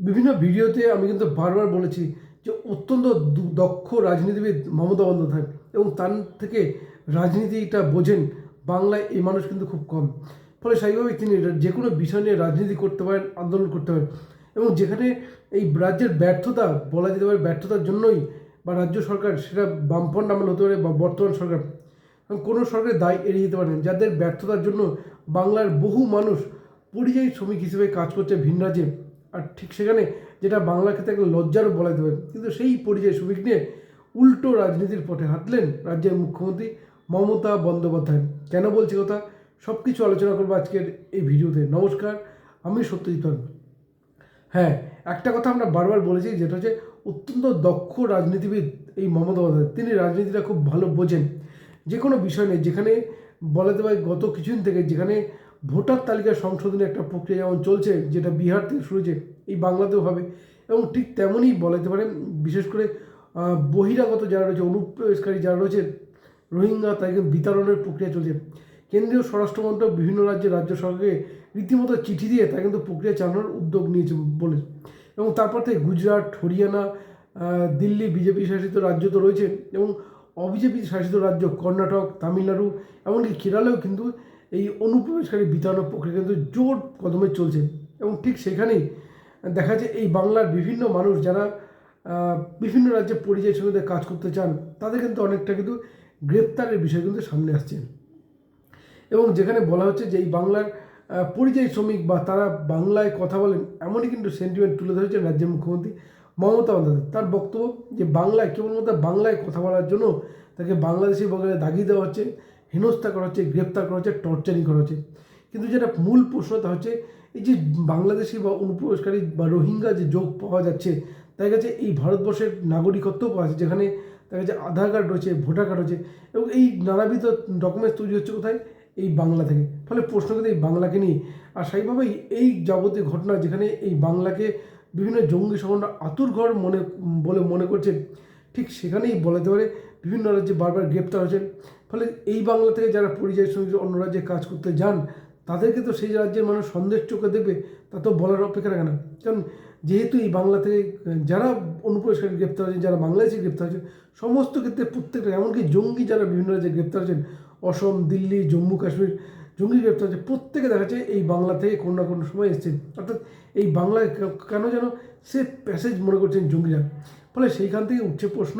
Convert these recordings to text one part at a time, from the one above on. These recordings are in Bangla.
বিভিন্ন ভিডিওতে আমি কিন্তু বারবার বলেছি যে অত্যন্ত দক্ষ রাজনীতিবিদ মমতা বন্দ্যোপাধ্যায় এবং তার থেকে রাজনীতিটা বোঝেন। বাংলায় এই মানুষ কিন্তু খুব কম। ফলে স্বাভাবিকভাবেই তিনি যে কোনো বিষয় নিয়ে রাজনীতি করতে পারেন, আন্দোলন করতে পারেন এবং যেখানে এই রাজ্যের ব্যর্থতা বলা যেতে পারে, ব্যর্থতার জন্যই বা রাজ্য সরকার সেটা বামফ্রন্ট আমল হতে পারে বা বর্তমান সরকার কোনো সরকারের দায় এড়িয়ে যেতে পারে না। যাদের ব্যর্থতার জন্য বাংলার বহু মানুষ পরিযায়ী শ্রমিক হিসেবে কাজ করছে ভিন রাজ্যে। আর ঠিক সেখানে যেটা বাংলা ক্ষেত্রে একটা লজ্জারও বলা পারে কিন্তু সেই পরিযায়ী নিয়ে উল্টো রাজনীতির পথে হাঁটলেন রাজ্যের মুখ্যমন্ত্রী মমতা বন্দ্যোপাধ্যায়। কেন বলছি কথা? সব কিছু আলোচনা করব আজকের এই ভিডিওতে। নমস্কার, আমি সত্যজিৎ হ্যাঁ একটা কথা আমরা বারবার বলেছি, যেটা হচ্ছে অত্যন্ত দক্ষ রাজনীতিবিদ এই মমতা বন্দ্যোপাধ্যায়। তিনি রাজনীতিটা খুব ভালো বোঝেন। যে কোনো বিষয় নেই যেখানে বলা যেতে পারে গত কিছুদিন থেকে যেখানে ভোটার তালিকা সংশোধনের একটা প্রক্রিয়া যেমন চলছে, যেটা বিহার থেকে শুরু হয়েছে, এই বাংলাতেও হবে। এবং ঠিক তেমনই বলা যেতে পারে, বিশেষ করে বহিরাগত যারা রয়েছে, অনুপ্রবেশকারী যারা রয়েছে, রোহিঙ্গা তাদেরকে বিতরণের প্রক্রিয়া চলছে। কেন্দ্রীয় স্বরাষ্ট্র মন্ত্রক বিভিন্ন রাজ্যের রাজ্য সরকারকে রীতিমতো চিঠি দিয়ে তা কিন্তু প্রক্রিয়া চালানোর উদ্যোগ নিয়েছে বলে। এবং তারপর থেকে গুজরাট, হরিয়ানা দিল্লি, বিজেপি শাসিত রাজ্য তো রয়েছে, এবং অবিজেপি শাসিত রাজ্য কর্ণাটক, তামিলনাড়ু, এমনকি কেরালেও কিন্তু এই অনুপ্রবেশকারী বিতরণ প্রক্রিয়া কিন্তু জোর কদমে চলছে। এবং ঠিক সেখানেই দেখা যায় এই বাংলার বিভিন্ন মানুষ যারা বিভিন্ন রাজ্যে পরিযায়ী শ্রমিকদের কাজ করতে চান, তাদের কিন্তু অনেকটা কিন্তু গ্রেপ্তারের বিষয় কিন্তু সামনে আসছে। এবং যেখানে বলা হচ্ছে যে এই বাংলার পরিযায়ী শ্রমিক বা তারা বাংলায় কথা বলেন, এমনই কিন্তু সেন্টিমেন্ট তুলে ধরেছেন রাজ্যের মুখ্যমন্ত্রী মমতা বন্দ্যোপাধ্যায়। তার বক্তব্য যে বাংলায় কেবলমাত্র বাংলায় কথা বলার জন্য তাকে বাংলাদেশি বগলে দাগিয়ে দেওয়া হচ্ছে। হেনস্থা করা হচ্ছে গ্রেপ্তার করা হচ্ছে টর্চারিং করা হচ্ছে। কিন্তু যেটা মূল প্রশ্নটা হচ্ছে, এই যে বাংলাদেশি বা অনুপ্রবেশকারী বা রোহিঙ্গা যে যোগ পাওয়া যাচ্ছে তার কাছে এই ভারতবর্ষের নাগরিকত্ব পাওয়া যাচ্ছে, যেখানে তার কাছে আধার কার্ড রয়েছে, ভোটার কার্ড রয়েছে, এবং এই নানাবিধ ডকুমেন্টস তৈরি হচ্ছে কোথায়? এই বাংলা থেকে। ফলে প্রশ্ন কিন্তু এই বাংলাকে নিয়ে। আর সেইভাবেই এই যাবতীয় ঘটনা যেখানে এই বাংলাকে বিভিন্ন জঙ্গি সংগঠন আতুর ঘর মনে, বলে মনে করছে, ঠিক সেখানেই বলাতে পারে বিভিন্ন রাজ্যে বারবার গ্রেপ্তার হয়েছেন। ফলে এই বাংলা থেকে যারা পরিযায়ী শ্রমিক অন্য রাজ্যে কাজ করতে যান, তাদেরকে তো সেই রাজ্যের মানুষ সন্দেশ চোখে দেখবে, তা তো বলার অপেক্ষা রাখে না। কারণ যেহেতু এই বাংলা থেকে যারা অনুপ্রবেশকারী গ্রেপ্তার হয়েছেন, যারা বাংলাদেশে গ্রেপ্তার হয়েছেন, সমস্ত ক্ষেত্রে প্রত্যেকটা, এমনকি জঙ্গি যারা বিভিন্ন রাজ্যে গ্রেপ্তার হয়েছেন, অসম, দিল্লি, জম্মু, কাশ্মীর, জঙ্গি গ্রেপ্তার হয়েছে প্রত্যেকে দেখা যাচ্ছে এই বাংলা থেকে কোনো না কোনো সময় এসেছেন। অর্থাৎ এই বাংলায় কেন যেন সে প্যাসেজ মনে করছেন জঙ্গিরা। ফলে সেইখান থেকে উঠছে প্রশ্ন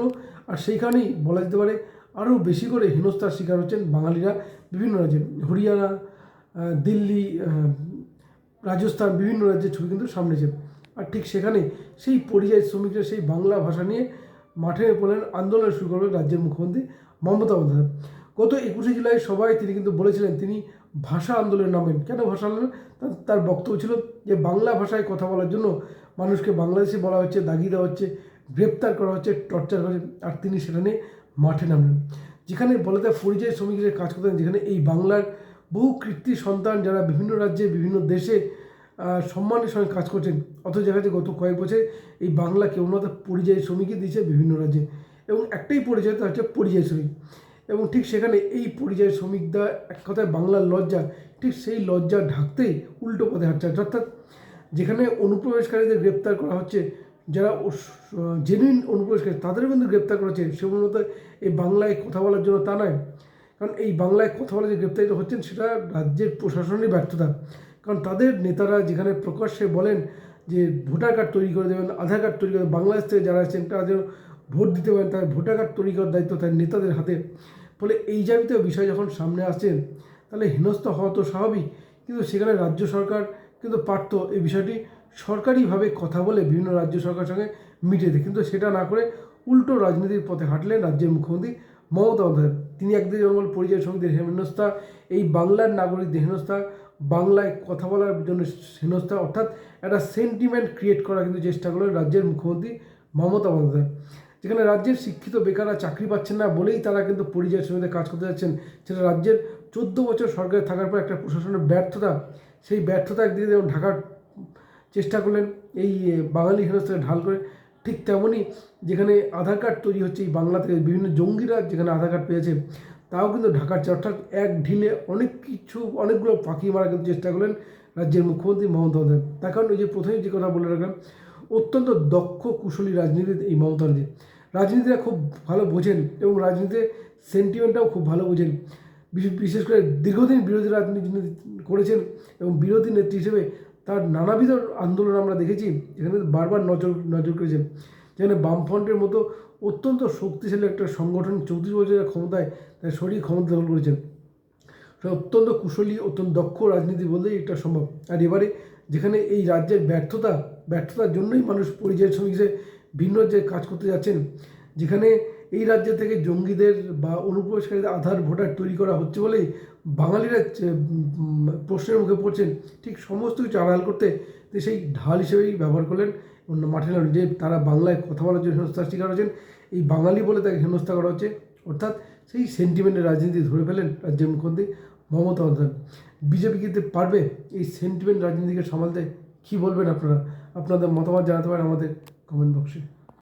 আর সেইখানেই বলা যেতে পারে আরও বেশি করে হেনস্থার শিকার হচ্ছেন বাঙালিরা বিভিন্ন রাজ্যে হরিয়ানা দিল্লি রাজস্থান বিভিন্ন রাজ্যের ছবি কিন্তু সামনে এসে আর ঠিক সেখানে সেই পরিযায়ী শ্রমিকরা সেই বাংলা ভাষা নিয়ে মাঠে পড়লেন আন্দোলন শুরু করলেন রাজ্যের মুখ্যমন্ত্রী মমতা বন্দ্যোপাধ্যায়। গত একুশে জুলাই সবাই তিনি কিন্তু বলেছিলেন, তিনি ভাষা আন্দোলনে নামেন। কেন ভাষা আন্দোলন? তার বক্তব্য ছিল যে বাংলা ভাষায় কথা বলার জন্য মানুষকে বাংলাদেশি বলা হচ্ছে, দাগি দেওয়া হচ্ছে। গ্রেপ্তার করা হচ্ছে, টর্চার করে আর তিনি সেটা নিয়ে মাঠে নামলেন। যেখানে বলা যায় পরিযায়ী শ্রমিকদের কাজ করতেন, যেখানে এই বাংলার বহু কৃত্তি সন্তান যারা বিভিন্ন রাজ্যে, বিভিন্ন দেশে সম্মানের সঙ্গে কাজ করছেন। অথচ দেখা যাচ্ছে গত কয়েক বছর এই বাংলা কেবলমাত্র পরিযায়ী শ্রমিকই দিয়েছে বিভিন্ন রাজ্যে। এবং একটাই পরিচয় তা হচ্ছে পরিযায়ী শ্রমিক। এবং ঠিক সেখানে এই পরিযায়ী শ্রমিকরা এক কথায় বাংলার লজ্জা, ঠিক সেই লজ্জা ঢাকতেই উল্টো পথে হাঁটছে। অর্থাৎ যেখানে অনুপ্রবেশকারীদের গ্রেপ্তার করা হচ্ছে যারা জেনুইন অনুপ্রবেশকারী তাদেরও কিন্তু গ্রেপ্তার করা হচ্ছে। সেগুলো এই বাংলায় কথা বলার জন্য তা নয়। কারণ এই বাংলায় কথা বলে যে গ্রেপ্তারিত হচ্ছেন, সেটা রাজ্যের প্রশাসনের ব্যর্থতা। কারণ তাদের নেতারা যেখানে প্রকাশ্যে বলেন যে ভোটার কার্ড তৈরি করে দেবেন, আধার কার্ড তৈরি করে বাংলাদেশ থেকে যারা আছেন তারা যেন ভোট দিতে পারেন, তাদের ভোটার কার্ড তৈরি করার দায়িত্ব তার নেতাদের হাতে। ফলে এই জাতীয় বিষয় যখন সামনে আসছেন তাহলে হেনস্থা হওয়া তো স্বাভাবিক। কিন্তু সেখানে রাজ্য সরকার কিন্তু পারত এই বিষয়টি সরকারিভাবে কথা বলে বিভিন্ন রাজ্য সরকারের সঙ্গে দেয় কিন্তু সেটা না করে উল্টো রাজনীতির পথে হাঁটলেন রাজ্যের মুখ্যমন্ত্রী মমতা বন্দ্যোপাধ্যায়। তিনি যেমন বলেন পরিযায়ী শ্রমিকদের হেনস্থা, এই বাংলার নাগরিকদের হেনস্থা, বাংলায় কথা বলার জন্য হেনস্থা, অর্থাৎ একটা সেন্টিমেন্ট ক্রিয়েট করার কিন্তু চেষ্টা করলেন রাজ্যের মুখ্যমন্ত্রী মমতা বন্দ্যোপাধ্যায়। যেখানে রাজ্যের শিক্ষিত বেকাররা চাকরি পাচ্ছেন না বলেই তারা কিন্তু পরিযায়ী শ্রমিকদের কাজ করতে যাচ্ছেন। সেটা রাজ্যের চোদ্দ বছর সরকারে থাকার পর একটা প্রশাসনের ব্যর্থতা, সেই ব্যর্থতা একদিকে যেমন ঢাকার চেষ্টা করলেন এই বাঙালি হেনস্থাকে ঢাল করে। ঠিক তেমনই যেখানে আধার কার্ড তৈরি হচ্ছে এই বাংলা থেকে, বিভিন্ন জঙ্গিরা যেখানে আধার কার্ড পেয়েছে, তাও কিন্তু ঢাকার চেয়ে অর্থাৎ এক ঢিলে অনেক কিছু, অনেকগুলো পাখি মারা কিন্তু চেষ্টা করলেন রাজ্যের মুখ্যমন্ত্রী মমতা বন্দ্যোপাধ্যায়। তার কারণ ওই যে প্রথমে যে কথা বলে রাখলাম, অত্যন্ত দক্ষ, কুশলী রাজনীতির এই মমতা ব্যানার্জি রাজনীতিরা খুব ভালো বোঝেন এবং রাজনীতিতে সেন্টিমেন্টটাও খুব ভালো বোঝেন। বিশেষ- করে দীর্ঘদিন বিরোধী রাজনীতি করেছেন এবং বিরোধী নেত্রী হিসেবে তার নানাবিধ আন্দোলন আমরা দেখেছি এখানে বারবার নজর নজর করেছেন যেখানে বামফ্রন্টের মতো অত্যন্ত শক্তিশালী একটা সংগঠন চৌত্রিশ বছরের ক্ষমতায় তার শরীর ক্ষমতা দখল করেছেন অত্যন্ত কুশলী, অত্যন্ত দক্ষ রাজনীতি বললেই এটা সম্ভব। আর এবারে যেখানে এই রাজ্যের ব্যর্থতা, ব্যর্থতার জন্যই মানুষ পরিযায়ী শ্রমিক ভিন্ন যে কাজ করতে যাচ্ছেন, যেখানে এই রাজ্য থেকে জঙ্গিদের বা অনুপ্রবেশকারীদের আধার, ভোটার তৈরি করা হচ্ছে বলেই বাঙালিরা প্রশ্নের মুখে পড়ছেন। ঠিক সমস্ত কিছু আড়াল করতে সেই ঢাল হিসেবেই ব্যবহার করলেন অন্য মাঠে নামেন যে তারা বাংলায় কথা বলার জন্য হেনস্থার শিকার হয়েছেন। এই বাঙালি বলে তাকে হেনস্থা করা হচ্ছে, অর্থাৎ সেই সেন্টিমেন্টের রাজনীতি ধরে ফেলেন রাজ্যের মুখ্যমন্ত্রী মমতা বন্দ্যোপাধ্যায়। বিজেপি কিন্তু পারবে এই সেন্টিমেন্ট রাজনীতিকে সামালতে? কী বলবেন আপনারা? আপনাদের মতামত জানাতে পারেন আমাদের কমেন্ট বক্সে